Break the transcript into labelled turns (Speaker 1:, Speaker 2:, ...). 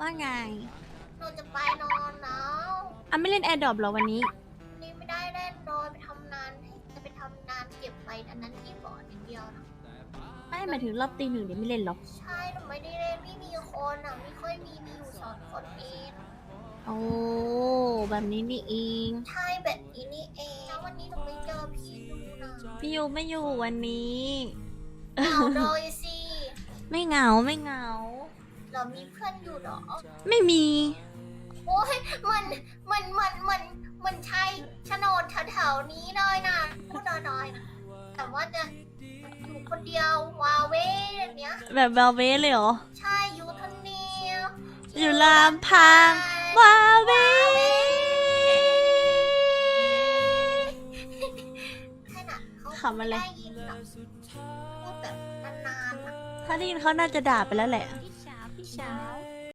Speaker 1: ว่าไง
Speaker 2: หนูจะไปนอนแล้ว
Speaker 1: อะไม่เล่นแอร์ดรอปหรอวันนี้
Speaker 2: วันนี้ไม่ได้เล่นโดยไปทำงานให้จะไปทำงานเก็บไปอันนั้นที่บอร์ดอย่างเดียวนะ
Speaker 1: ไม่หมายถึงรอบตีหนึ่งเดี๋ยวไม่เล่นหรอก
Speaker 2: ใช่หนูไม่ได้เล่นไม่มีคนอะไม่ค่อยมีมีอยู่สองคนเอง
Speaker 1: โอ้แบบนี้นี่เอง
Speaker 2: ใช่แบบนี้นี่เองแล้ววันนี้หนูไม่เจอพี่ยูนะ
Speaker 1: พี่ยูไม่อยู่วันนี้
Speaker 2: เอาเลยสิ
Speaker 1: ไม่เหงาไม่เหงา
Speaker 2: เรามีเพื่อนอยู่เหรอ
Speaker 1: ไม่มี
Speaker 2: โอ้ยมันมันมันมันมันใช่โฉนดแถวๆนี้เลยนะพูดน้อยๆนะแต่ว่าจะอยู่คนเดียววาเว่อย่างเนี้ย
Speaker 1: แบบเบลเวสเลยเหรอ
Speaker 2: ใช่อยู่คนเดียว
Speaker 1: อยู่ลำพังวาเว
Speaker 2: ขนาดเขา
Speaker 1: ขำอะไร
Speaker 2: ด้ยินหรอกพูดแบบนานๆอะ
Speaker 1: ถ้าได้ยินเขาน่าจะด่าไปแล้วแหละ
Speaker 2: พี่ 小